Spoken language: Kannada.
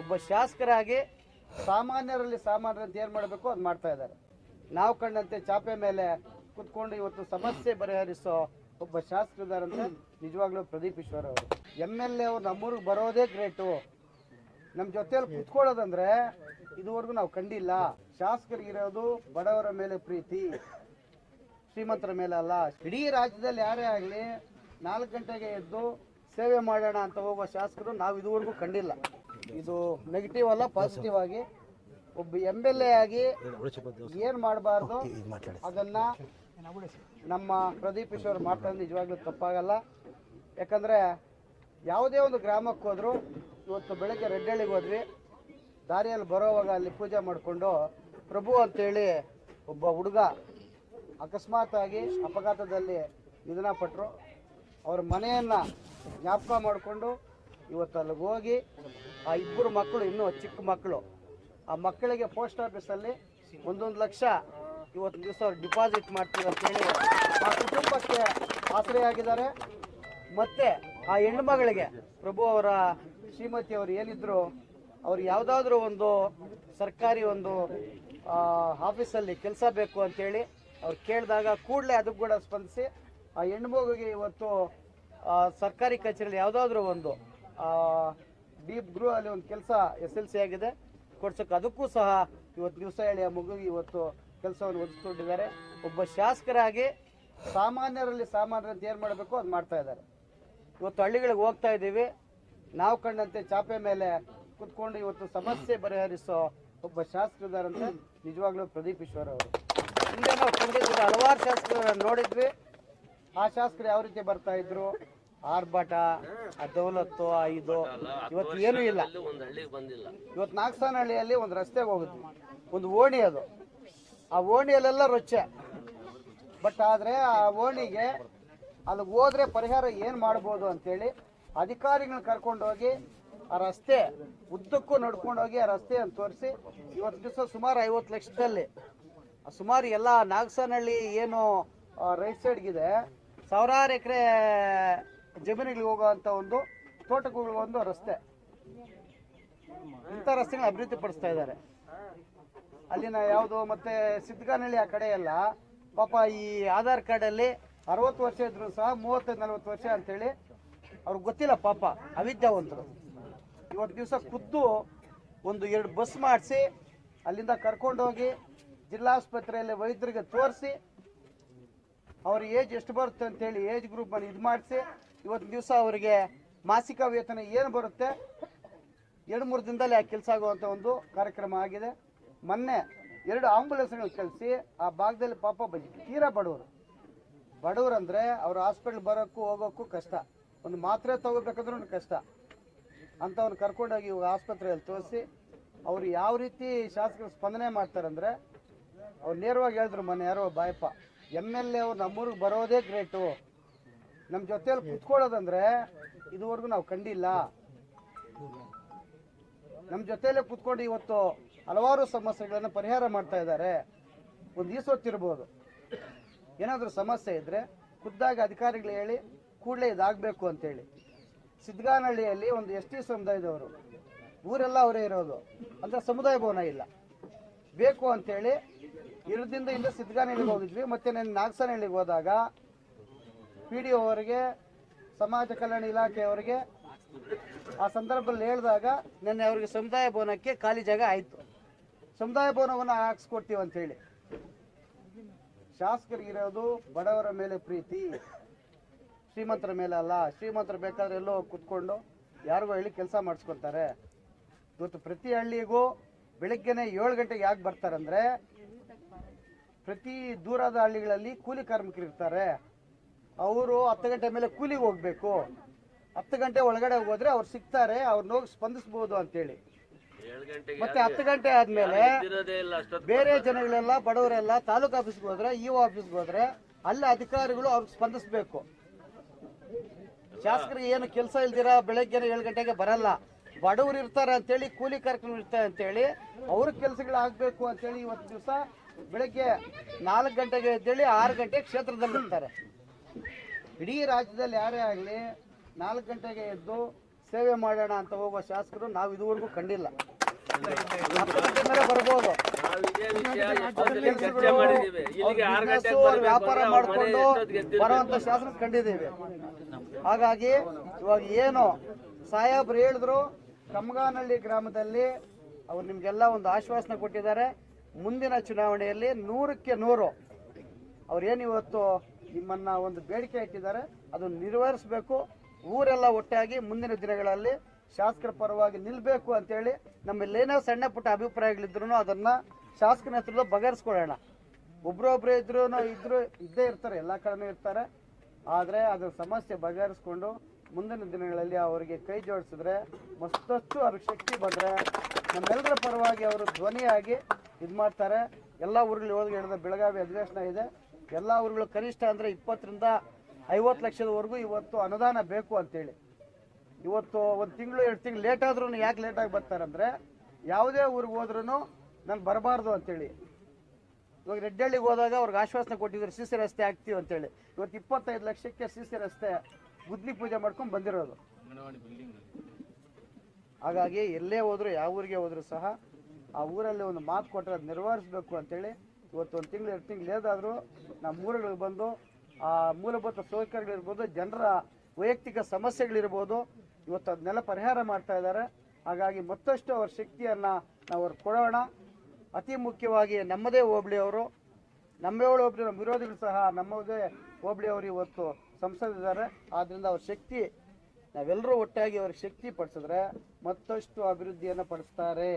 ಒಬ್ಬ ಶಾಸಕರಾಗಿ ಸಾಮಾನ್ಯರಲ್ಲಿ ಸಾಮಾನ್ಯರಂತ ಏನು ಮಾಡಬೇಕು, ಅದು ಮಾಡ್ತಾ ಇದ್ದಾರೆ. ನಾವು ಕಂಡಂತೆ ಚಾಪೆ ಮೇಲೆ ಕುತ್ಕೊಂಡು ಇವತ್ತು ಸಮಸ್ಯೆ ಬಗೆಹರಿಸೋ ಒಬ್ಬ ಶಾಸಕರಿದ್ದಾರಂತೆ ನಿಜವಾಗ್ಲೂ ಪ್ರದೀಪ್ ಈಶ್ವರ್ ಅವರು. ಎಂ ಎಲ್ ಎ ಅವ್ರು ನಮ್ಮೂರಿಗೆ ಬರೋದೇ ಗ್ರೇಟು. ನಮ್ಮ ಜೊತೆಯಲ್ಲಿ ಕುತ್ಕೊಳ್ಳೋದಂದ್ರೆ ಇದುವರೆಗೂ ನಾವು ಕಂಡಿಲ್ಲ. ಶಾಸಕರಿಗಿರೋದು ಬಡವರ ಮೇಲೆ ಪ್ರೀತಿ, ಶ್ರೀಮಂತರ ಮೇಲೆ ಅಲ್ಲ. ಇಡೀ ರಾಜ್ಯದಲ್ಲಿ ಯಾರೇ ಆಗಲಿ ನಾಲ್ಕು ಗಂಟೆಗೆ ಎದ್ದು ಸೇವೆ ಮಾಡೋಣ ಅಂತ ಹೋಗುವ ಶಾಸಕರು ನಾವು ಇದುವರೆಗೂ ಕಂಡಿಲ್ಲ. ಇದು ನೆಗೆಟಿವ್ ಅಲ್ಲ ಪಾಸಿಟಿವ್ ಆಗಿ ಒಬ್ಬ ಎಂ ಎಲ್ ಎ ಆಗಿ ಏನು ಮಾಡಬಾರ್ದು ಅದನ್ನ ನಮ್ಮ ಪ್ರದೀಪ್ ಈಶ್ವರ್ ಮಾಡ್ತಾ ನಿಜವಾಗ್ಲೂ ತಪ್ಪಾಗಲ್ಲ. ಯಾಕಂದ್ರೆ ಯಾವುದೇ ಒಂದು ಗ್ರಾಮಕ್ಕೆ ಹೋದ್ರು ಇವತ್ತು ಬೆಳಗ್ಗೆ ರೆಡ್ಡಳ್ಳಿಗೆ ಹೋದ್ವಿ ದಾರಿಯಲ್ಲಿ ಬರೋವಾಗ ಅಲ್ಲಿ ಪೂಜೆ ಮಾಡಿಕೊಂಡು ಪ್ರಭು ಅಂತೇಳಿ ಒಬ್ಬ ಹುಡುಗ ಅಕಸ್ಮಾತ್ ಆಗಿ ಅಪಘಾತದಲ್ಲಿ ನಿಧನ ಪಟ್ಟರು ಅವ್ರ ಮನೆಯನ್ನ ಜ್ಞಾಪಕ ಮಾಡಿಕೊಂಡು ಇವತ್ತು ಅಲ್ಲಿಗೆ ಹೋಗಿ ಆ ಇಬ್ಬರು ಮಕ್ಕಳು, ಇನ್ನೂ ಚಿಕ್ಕ ಮಕ್ಕಳು. ಆ ಮಕ್ಕಳಿಗೆ ಪೋಸ್ಟ್ ಆಫೀಸಲ್ಲಿ ಒಂದೊಂದು ಲಕ್ಷ ಇವತ್ತು ದಿವಸ ಡಿಪಾಸಿಟ್ ಮಾಡ್ತೀವಿ ಅಂತೇಳಿ ಆ ಕುಟುಂಬಕ್ಕೆ ಆಶ್ರಯ ಆಗಿದ್ದಾರೆ ಮತ್ತೆ ಆ ಹೆಣ್ಮಗಳಿಗೆ ಪ್ರಭು ಅವರ, ಶ್ರೀಮತಿ ಅವರು ಏನಿದ್ರು, ಅವ್ರು ಯಾವುದಾದ್ರೂ ಒಂದು ಸರ್ಕಾರಿ ಒಂದು ಆಫೀಸಲ್ಲಿ ಕೆಲಸ ಬೇಕು ಅಂತೇಳಿ ಅವ್ರು ಕೇಳಿದಾಗ ಕೂಡಲೇ ಅದಕ್ಕೆ ಕೂಡ ಸ್ಪಂದಿಸಿ ಆ ಹೆಣ್ಮಗುಗೆ ಇವತ್ತು ಸರ್ಕಾರಿ ಕಚೇರಿಯಲ್ಲಿ ಯಾವುದಾದ್ರೂ ಒಂದು ಡೀಪ್ ಅಲ್ಲಿ ಒಂದು ಕೆಲಸ ಎಸ್ ಎಲ್ ಸಿ ಆಗಿದೆ. ಕೊಡ್ಸೋಕೆ ಅದಕ್ಕೂ ಸಹ ಇವತ್ತು ದಿವಸ ಹೇಳಿ ಆ ಮಗು ಇವತ್ತು ಕೆಲಸವನ್ನು ಒದಗಿಸ್ಕೊಂಡಿದ್ದಾರೆ. ಒಬ್ಬ ಶಾಸಕರಾಗಿ ಸಾಮಾನ್ಯರಲ್ಲಿ ಸಾಮಾನ್ಯರಂತ ಏನು ಮಾಡಬೇಕು ಅದು ಮಾಡ್ತಾ ಇದ್ದಾರೆ. ಇವತ್ತು ಹಳ್ಳಿಗಳಿಗೆ ಹೋಗ್ತಾ ಇದ್ದೀವಿ. ನಾವು ಕಂಡಂತೆ ಚಾಪೆ ಮೇಲೆ ಕುತ್ಕೊಂಡು ಇವತ್ತು ಸಮಸ್ಯೆ ಬಗೆಹರಿಸೋ ಒಬ್ಬ ಶಾಸಕರಿದ್ದಾರಂತೆ ನಿಜವಾಗ್ಲೂ ಪ್ರದೀಪ್ ಈಶ್ವರ್ ಅವರು. ಹಿಂದೆ ನಾವು ಕಂಡಿದ್ದೀವಿ ಹಲವಾರು ಶಾಸಕರನ್ನು ನೋಡಿದ್ವಿ. ಆ ಶಾಸಕರು ಯಾವ ರೀತಿ ಬರ್ತಾ ಇದ್ರು? ಆರ್ಭಟ ದೌಲತ್ತು ಇದು. ಇವತ್ತು ಏನೂ ಇಲ್ಲ. ಇವತ್ತು ನಾಗಸಾನಹಳ್ಳಿಯಲ್ಲಿ ಒಂದು ರಸ್ತೆಗೆ ಹೋಗುತ್ತೆ ಒಂದು ಓಣಿ ಅದು. ಆ ಓಣಿಯಲ್ಲೆಲ್ಲ ರೊಚ್ಚೆ. ಬಟ್ ಆದರೆ ಆ ಓಣಿಗೆ ಅಲ್ಲಿ ಹೋದ್ರೆ ಪರಿಹಾರ ಏನು ಮಾಡ್ಬೋದು ಅಂತೇಳಿ ಅಧಿಕಾರಿಗಳನ್ನ ಕರ್ಕೊಂಡೋಗಿ ಆ ರಸ್ತೆ ಉದ್ದಕ್ಕೂ ನಡ್ಕೊಂಡೋಗಿ ಆ ರಸ್ತೆಯನ್ನು ತೋರಿಸಿ ಇವತ್ತು ದಿವಸ ಸುಮಾರು ಐವತ್ತು ಲಕ್ಷದಲ್ಲಿ ಸುಮಾರು ಎಲ್ಲ ನಾಗಸನಹಳ್ಳಿ ಏನು ರೈಟ್ ಸೈಡ್ಗಿದೆ ಸಾವಿರಾರು ಎಕರೆ ಜಮೀನುಗಳಿಗೆ ಹೋಗುವಂಥ ಒಂದು ತೋಟಗಳಿಗೆ ಒಂದು ರಸ್ತೆ. ಇಂಥ ರಸ್ತೆಗಳನ್ನ ಅಭಿವೃದ್ಧಿ ಪಡಿಸ್ತಾ ಇದ್ದಾರೆ. ಅಲ್ಲಿನ ಯಾವುದು ಮತ್ತೆ ಸಿದ್ಧಗಾನಹಳ್ಳಿ ಆ ಕಡೆ ಎಲ್ಲ ಪಾಪ ಈ ಆಧಾರ್ ಕಾರ್ಡಲ್ಲಿ ಅರವತ್ತು ವರ್ಷ ಇದ್ರು ಸಹ ಮೂವತ್ತೈದು ನಲ್ವತ್ತು ವರ್ಷ ಅಂತೇಳಿ ಅವ್ರಿಗೆ ಗೊತ್ತಿಲ್ಲ ಪಾಪ, ಅವಿದ್ಯಾವಂತರು. ಇವತ್ತು ದಿವಸ ಖುದ್ದು ಒಂದು ಎರಡು ಬಸ್ ಮಾಡಿಸಿ ಅಲ್ಲಿಂದ ಕರ್ಕೊಂಡೋಗಿ ಜಿಲ್ಲಾಸ್ಪತ್ರೆಯಲ್ಲಿ ವೈದ್ಯರಿಗೆ ತೋರಿಸಿ ಅವ್ರ ಏಜ್ ಎಷ್ಟು ಬರುತ್ತೆ ಅಂತೇಳಿ ಏಜ್ ಗ್ರೂಪ್ ಅನ್ನು ಇದು ಮಾಡಿಸಿ ಇವತ್ತು ದಿವಸ ಅವರಿಗೆ ಮಾಸಿಕ ವೇತನ ಏನು ಬರುತ್ತೆ? ಎರಡು ಮೂರು ದಿನದಲ್ಲಿ ಆ ಕೆಲಸ ಆಗುವಂಥ ಒಂದು ಕಾರ್ಯಕ್ರಮ ಆಗಿದೆ. ಮೊನ್ನೆ ಎರಡು ಆಂಬುಲೆನ್ಸ್ಗಳು ಕಳಿಸಿ ಆ ಭಾಗದಲ್ಲಿ ಪಾಪ ಬಜ್ ತೀರಾ ಬಡವರು. ಬಡವರು ಅಂದರೆ ಅವ್ರ ಹಾಸ್ಪಿಟ್ಲ್ ಬರೋಕ್ಕೂ ಹೋಗೋಕ್ಕೂ ಕಷ್ಟ. ಒಂದು ಮಾತ್ರೆ ತಗೋಬೇಕಾದ್ರೂ ಕಷ್ಟ. ಅಂಥವ್ನ ಕರ್ಕೊಂಡೋಗಿ ಇವಾಗ ಆಸ್ಪತ್ರೆಯಲ್ಲಿ ತೋರಿಸಿ ಅವರು ಯಾವ ರೀತಿ ಶಾಸಕರು ಸ್ಪಂದನೆ ಮಾಡ್ತಾರಂದರೆ ಅವ್ರು ನೇರವಾಗಿ ಹೇಳಿದ್ರು ಮೊನ್ನೆ ಯಾರೋ ಬಾಯಪ್ಪ ಎಂ ಎಲ್ ಎ ಅವ್ರು ನಮ್ಮೂರಿಗೆ ಬರೋದೇ ಗ್ರೇಟು ನಮ್ಮ ಜೊತೆಯಲ್ಲಿ ಕುತ್ಕೊಳ್ಳೋದಂದ್ರೆ ಇದುವರೆಗೂ ನಾವು ಕಂಡಿಲ್ಲ. ನಮ್ಮ ಜೊತೆಯಲ್ಲೇ ಕುತ್ಕೊಂಡು ಇವತ್ತು ಹಲವಾರು ಸಮಸ್ಯೆಗಳನ್ನು ಪರಿಹಾರ ಮಾಡ್ತಾ ಇದ್ದಾರೆ. ಒಂದು ಈಸೊತ್ತಿರ್ಬೋದು ಏನಾದರೂ ಸಮಸ್ಯೆ ಇದ್ದರೆ ಖುದ್ದಾಗಿ ಅಧಿಕಾರಿಗಳು ಹೇಳಿ ಕೂಡಲೇ ಇದಾಗಬೇಕು ಅಂತೇಳಿ. ಸಿದ್ಗಾನಹಳ್ಳಿಯಲ್ಲಿ ಒಂದು ಎಸ್ ಟಿ ಸಮುದಾಯದವರು, ಊರೆಲ್ಲ ಅವರೇ ಇರೋದು, ಅಂದರೆ ಸಮುದಾಯ ಭವನ ಇಲ್ಲ. ಬೇಕು ಅಂತೇಳಿ ಇರದಿಂದ ಇಂದ ಸಿದ್ಗಾನಹಳ್ಳಿಗೆ ಹೋಗಿದ್ವಿ, ಮತ್ತೆ ನಾನು ನಾಗಸನಹಳ್ಳಿಗೆ ಹೋದಾಗ ಪಿ ಡಿ ಅವರಿಗೆ ಸಮಾಜ ಕಲ್ಯಾಣ ಇಲಾಖೆಯವರಿಗೆ ಆ ಸಂದರ್ಭದಲ್ಲಿ ಹೇಳಿದಾಗ ನಿನ್ನೆ ಅವರಿಗೆ ಸಮುದಾಯ ಭವನಕ್ಕೆ ಖಾಲಿ ಜಾಗ ಆಯಿತು. ಸಮುದಾಯ ಭವನವನ್ನು ಹಾಕ್ಸ್ಕೊಡ್ತೀವಿ ಅಂತೇಳಿ. ಶಾಸಕರಿಗಿರೋದು ಬಡವರ ಮೇಲೆ ಪ್ರೀತಿ, ಶ್ರೀಮಂತರ ಮೇಲೆ ಅಲ್ಲ, ಶ್ರೀಮಂತರು ಬೇಕಾದ್ರೆ ಎಲ್ಲೋ ಕುತ್ಕೊಂಡು ಯಾರಿಗೋ ಹೇಳಿ ಕೆಲಸ ಮಾಡಿಸ್ಕೊತಾರೆ ಇವತ್ತು ಪ್ರತಿ ಹಳ್ಳಿಗೂ ಬೆಳಗ್ಗೆನೆ ಏಳು ಗಂಟೆಗೆ ಯಾಕೆ ಬರ್ತಾರಂದ್ರೆ, ಪ್ರತಿ ದೂರದ ಹಳ್ಳಿಗಳಲ್ಲಿ ಕೂಲಿ ಕಾರ್ಮಿಕರು ಇರ್ತಾರೆ. ಅವರು ಹತ್ತು ಗಂಟೆ ಮೇಲೆ ಕೂಲಿಗೆ ಹೋಗ್ಬೇಕು. ಹತ್ತು ಗಂಟೆ ಒಳಗಡೆ ಹೋದ್ರೆ ಅವ್ರು ಸಿಗ್ತಾರೆ ಅವ್ರನ್ನ ಹೋಗಿ ಸ್ಪಂದಿಸ್ಬೋದು ಅಂತೇಳಿ. ಮತ್ತೆ ಹತ್ತು ಗಂಟೆ ಆದ್ಮೇಲೆ ಬೇರೆ ಜನಗಳೆಲ್ಲ ಬಡವರೆಲ್ಲ ತಾಲೂಕು ಆಫೀಸ್ಗೆ ಹೋದ್ರೆ ಇ ಆಫೀಸ್ಗೆ ಹೋದ್ರೆ ಅಲ್ಲಿ ಅಧಿಕಾರಿಗಳು ಅವ್ರಿಗೆ ಸ್ಪಂದಿಸ್ಬೇಕು. ಶಾಸಕರಿಗೆ ಏನು ಕೆಲಸ ಇಲ್ದಿರಾ ಬೆಳಗ್ಗೆ ಏಳು ಗಂಟೆಗೆ ಬರಲ್ಲ. ಬಡವರು ಇರ್ತಾರೆ ಅಂತೇಳಿ ಕೂಲಿ ಕಾರ್ಯಕ್ರಮ ಇರ್ತಾರೆ ಅಂತೇಳಿ ಅವ್ರ ಕೆಲಸಗಳು ಆಗ್ಬೇಕು ಅಂತೇಳಿ ಇವತ್ತು ದಿವಸ ಬೆಳಗ್ಗೆ ನಾಲ್ಕು ಗಂಟೆಗೆ ಅಂತೇಳಿ ಆರು ಗಂಟೆಗೆ ಕ್ಷೇತ್ರದಲ್ಲಿ ಇರ್ತಾರೆ ಇಡೀ ರಾಜ್ಯದಲ್ಲಿ ಯಾರೇ ಆಗಲಿ ನಾಲ್ಕು ಗಂಟೆಗೆ ಎದ್ದು ಸೇವೆ ಮಾಡೋಣ ಅಂತ ಹೋಗುವ ಶಾಸಕರು ನಾವು ಇದುವರೆಗೂ ಕಂಡಿಲ್ಲ. ಬರ್ಬೋದು. ವ್ಯಾಪಾರ ಮಾಡಿಕೊಂಡು ಬರುವಂತ ಶಾಸಕರು ಕಂಡಿದ್ದೀವಿ. ಹಾಗಾಗಿ ಇವಾಗ ಏನು ಸಾಹೇಬ್ರು ಹೇಳಿದ್ರು ಕಮ್ಗಾನಹಳ್ಳಿ ಗ್ರಾಮದಲ್ಲಿ ಅವ್ರು ನಿಮ್ಗೆಲ್ಲ ಒಂದು ಆಶ್ವಾಸನೆ ಕೊಟ್ಟಿದ್ದಾರೆ. ಮುಂದಿನ ಚುನಾವಣೆಯಲ್ಲಿ ನೂರಕ್ಕೆ ನೂರು. ಅವ್ರೇನು ಇವತ್ತು ನಿಮ್ಮನ್ನ ಒಂದು ಬೇಡಿಕೆ ಇಟ್ಟಿದ್ದಾರೆ ಅದನ್ನು ನಿರ್ವಹಿಸಬೇಕು. ಊರೆಲ್ಲ ಒಟ್ಟಾಗಿ ಮುಂದಿನ ದಿನಗಳಲ್ಲಿ ಶಾಸಕರ ಪರವಾಗಿ ನಿಲ್ಲಬೇಕು ಅಂತೇಳಿ ನಮ್ಮಲ್ಲೇನೋ ಸಣ್ಣ ಪುಟ್ಟ ಅಭಿಪ್ರಾಯಗಳಿದ್ರು ಅದನ್ನ ಶಾಸಕನ ಹತ್ರ ಬಗೆಹರಿಸ್ಕೊಳ್ಳೋಣ. ಒಬ್ರೊಬ್ರು ಇದ್ರು ಇದ್ರು ಇದ್ದೇ ಇರ್ತಾರೆ, ಎಲ್ಲ ಕಡೆನೂ ಇರ್ತಾರೆ. ಆದರೆ ಅದರ ಸಮಸ್ಯೆ ಬಗೆಹರಿಸ್ಕೊಂಡು ಮುಂದಿನ ದಿನಗಳಲ್ಲಿ ಅವರಿಗೆ ಕೈ ಜೋಡಿಸಿದ್ರೆ ಮತ್ತಷ್ಟು ಅವ್ರಿಗೆ ಶಕ್ತಿ ಬಂದರೆ ನಮ್ಮೆಲ್ಲರ ಪರವಾಗಿ ಅವರು ಧ್ವನಿಯಾಗಿ ಇದು ಮಾಡ್ತಾರೆ ಎಲ್ಲ ಊರುಗಳು ಹೋಗಿ ಹಿಡಿದ ಬೆಳಗಾವಿ ಅಧಿವೇಶನ ಇದೆ. ಎಲ್ಲ ಊರುಗಳು ಕನಿಷ್ಠ ಅಂದರೆ ಇಪ್ಪತ್ತರಿಂದ ಐವತ್ತು ಲಕ್ಷದವರೆಗೂ ಇವತ್ತು ಅನುದಾನ ಬೇಕು ಅಂತೇಳಿ. ಇವತ್ತು ಒಂದು ತಿಂಗಳು, ಎರಡು ತಿಂಗಳು ಲೇಟ್ ಆದ್ರೂ ಯಾಕೆ ಲೇಟಾಗಿ ಬರ್ತಾರಂದ್ರೆ ಯಾವುದೇ ಊರಿಗೆ ಹೋದ್ರೂ ನಾನು ಬರಬಾರ್ದು ಅಂತೇಳಿ. ಇವಾಗ ರೆಡ್ಡಳ್ಳಿಗೆ ಹೋದಾಗ ಅವ್ರಿಗೆ ಆಶ್ವಾಸನೆ ಕೊಟ್ಟಿದ್ರು, ಸಿ ಸಿ ರಸ್ತೆ ಆಗ್ತೀವಿ ಅಂತೇಳಿ. ಇವತ್ತು ಇಪ್ಪತ್ತೈದು ಲಕ್ಷಕ್ಕೆ ಸಿ ಸಿ ರಸ್ತೆ ಗುದ್ಲಿ ಪೂಜೆ ಮಾಡ್ಕೊಂಡು ಬಂದಿರೋದು. ಹಾಗಾಗಿ ಎಲ್ಲೇ ಹೋದ್ರು, ಯಾವ ಊರಿಗೆ ಹೋದ್ರು ಸಹ ಆ ಊರಲ್ಲಿ ಒಂದು ಮಾತು ಕೊಟ್ಟರೆ ಅದು ನಿರ್ವಹಿಸಬೇಕು ಅಂತೇಳಿ ಇವತ್ತು ಒಂದು ತಿಂಗಳು, ಎರಡು ತಿಂಗಳು ಲೇದಾದರೂ ನಮ್ಮ ಊರುಗಳಿಗೆ ಬಂದು, ಆ ಮೂಲಭೂತ ಸೌಕರ್ಯಗಳಿರ್ಬೋದು, ಜನರ ವೈಯಕ್ತಿಕ ಸಮಸ್ಯೆಗಳಿರ್ಬೋದು, ಇವತ್ತು ಅದನ್ನೆಲ್ಲ ಪರಿಹಾರ ಮಾಡ್ತಾ ಇದ್ದಾರೆ. ಹಾಗಾಗಿ ಮತ್ತಷ್ಟು ಅವ್ರ ಶಕ್ತಿಯನ್ನು ನಾವು ಅವ್ರಿಗೆ ಕೊಡೋಣ. ಅತಿ ಮುಖ್ಯವಾಗಿ ನಮ್ಮದೇ ಹೋಬಳಿಯವರು ನಮ್ಮೇಳು ಒಬ್ಬರು ನಮ್ಮ ವಿರೋಧಿಗಳು ಸಹ ನಮ್ಮದೇ ಹೋಬಳಿಯವರು ಇವತ್ತು ಸಂಸದಿದ್ದಾರೆ ಆದ್ದರಿಂದ ಅವ್ರ ಶಕ್ತಿ ನಾವೆಲ್ಲರೂ ಒಟ್ಟಾಗಿ ಅವ್ರಿಗೆ ಶಕ್ತಿ ಪಡಿಸಿದ್ರೆ ಮತ್ತಷ್ಟು ಅಭಿವೃದ್ಧಿಯನ್ನು ಪಡಿಸ್ತಾರೆ.